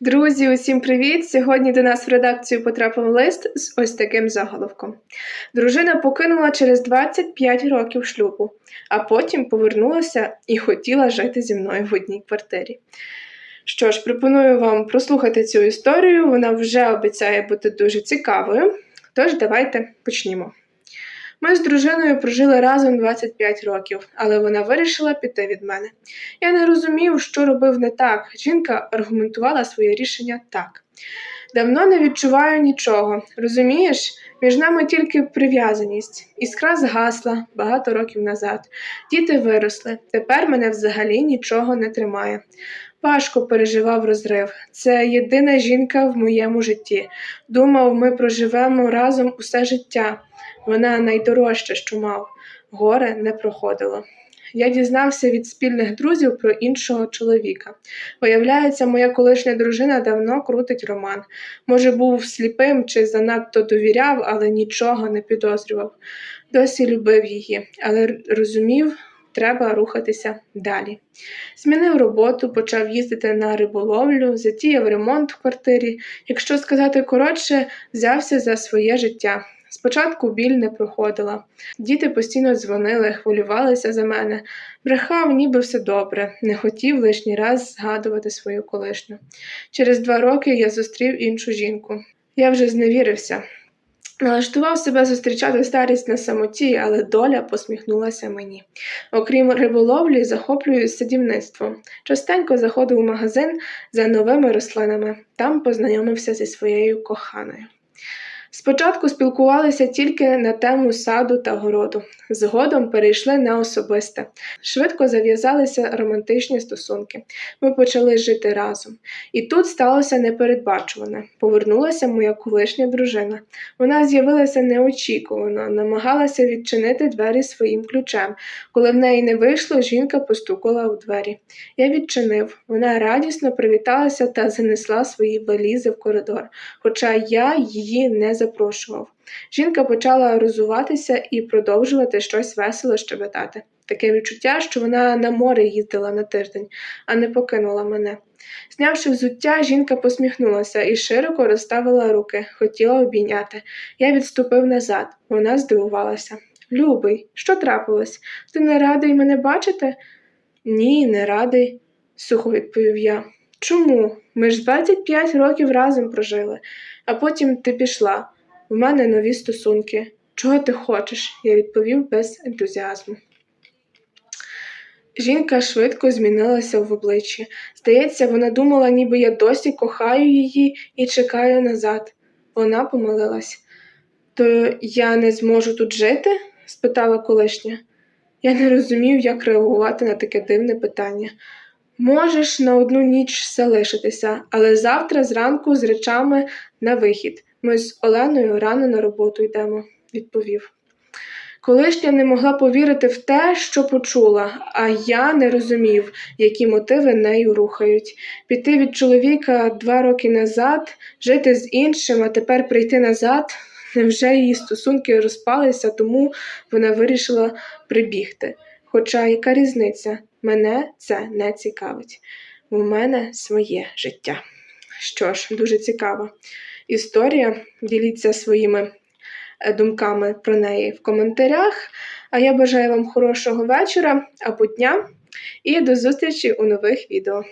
Друзі, усім привіт! Сьогодні до нас в редакцію потрапив лист з ось таким заголовком. Дружина покинула через 25 років шлюбу, а потім повернулася і хотіла жити зі мною в одній квартирі. Що ж, пропоную вам прослухати цю історію. Вона вже обіцяє бути дуже цікавою. Тож давайте почнімо. Ми з дружиною прожили разом 25 років, але вона вирішила піти від мене. Я не розумів, що робив не так. Жінка аргументувала своє рішення так. Давно не відчуваю нічого. Розумієш, між нами тільки прив'язаність. Іскра згасла багато років назад. Діти виросли. Тепер мене взагалі нічого не тримає. Важко переживав розрив. Це єдина жінка в моєму житті. Думав, ми проживемо разом усе життя. Вона найдорожча, що мав. Горе не проходило. Я дізнався від спільних друзів про іншого чоловіка. Виявляється, моя колишня дружина давно крутить роман. Може, був сліпим чи занадто довіряв, але нічого не підозрював. Досі любив її, але розумів, треба рухатися далі. Змінив роботу, почав їздити на риболовлю, затіяв ремонт в квартирі. Якщо сказати коротше, взявся за своє життя. Спочатку біль не проходила. Діти постійно дзвонили, хвилювалися за мене. Брехав, ніби все добре, не хотів лишній раз згадувати свою колишню. Через два роки я зустрів іншу жінку. Я вже зневірився. Налаштував себе зустрічати старість на самоті, але доля посміхнулася мені. Окрім риболовлі, захоплююсь садівництвом. Частенько заходив у магазин за новими рослинами. Там познайомився зі своєю коханою. Спочатку спілкувалися тільки на тему саду та городу, згодом перейшли на особисте. Швидко зав'язалися романтичні стосунки. Ми почали жити разом. І тут сталося непередбачуване. Повернулася моя колишня дружина. Вона з'явилася неочікувано, намагалася відчинити двері своїм ключем. Коли в неї не вийшло, жінка постукала у двері. Я відчинив. Вона радісно привіталася та занесла свої валізи в коридор, хоча я її не запрошував. Жінка почала розуватися і продовжувати щось весело щебетати. Таке відчуття, що вона на море їздила на тиждень, а не покинула мене. Знявши взуття, жінка посміхнулася і широко розставила руки, хотіла обійняти. Я відступив назад. Вона здивувалася. Любий, що трапилось? Ти не радий мене бачити? Ні, не радий, сухо відповів я. Чому? Ми ж 25 років разом прожили, а потім ти пішла. В мене нові стосунки. Чого ти хочеш? я відповів без ентузіазму. Жінка швидко змінилася в обличчі. Здається, вона думала, ніби я досі кохаю її і чекаю назад. Вона помилилась. То я не зможу тут жити? спитала колишня. Я не розумів, як реагувати на таке дивне питання. Можеш на одну ніч залишитися, але завтра зранку з речами на вихід. Ми з Оленою рано на роботу йдемо, відповів. Колишня не могла повірити в те, що почула, а я не розумів, які мотиви нею рухають. Піти від чоловіка два роки назад, жити з іншим, а тепер прийти назад. Невже її стосунки розпалися, тому вона вирішила прибігти. Хоча яка різниця? Мене це не цікавить. У мене своє життя. Що ж, дуже цікава історія. Діліться своїми е, думками про неї в коментарях. А я бажаю вам хорошого вечора або дня і до зустрічі у нових відео.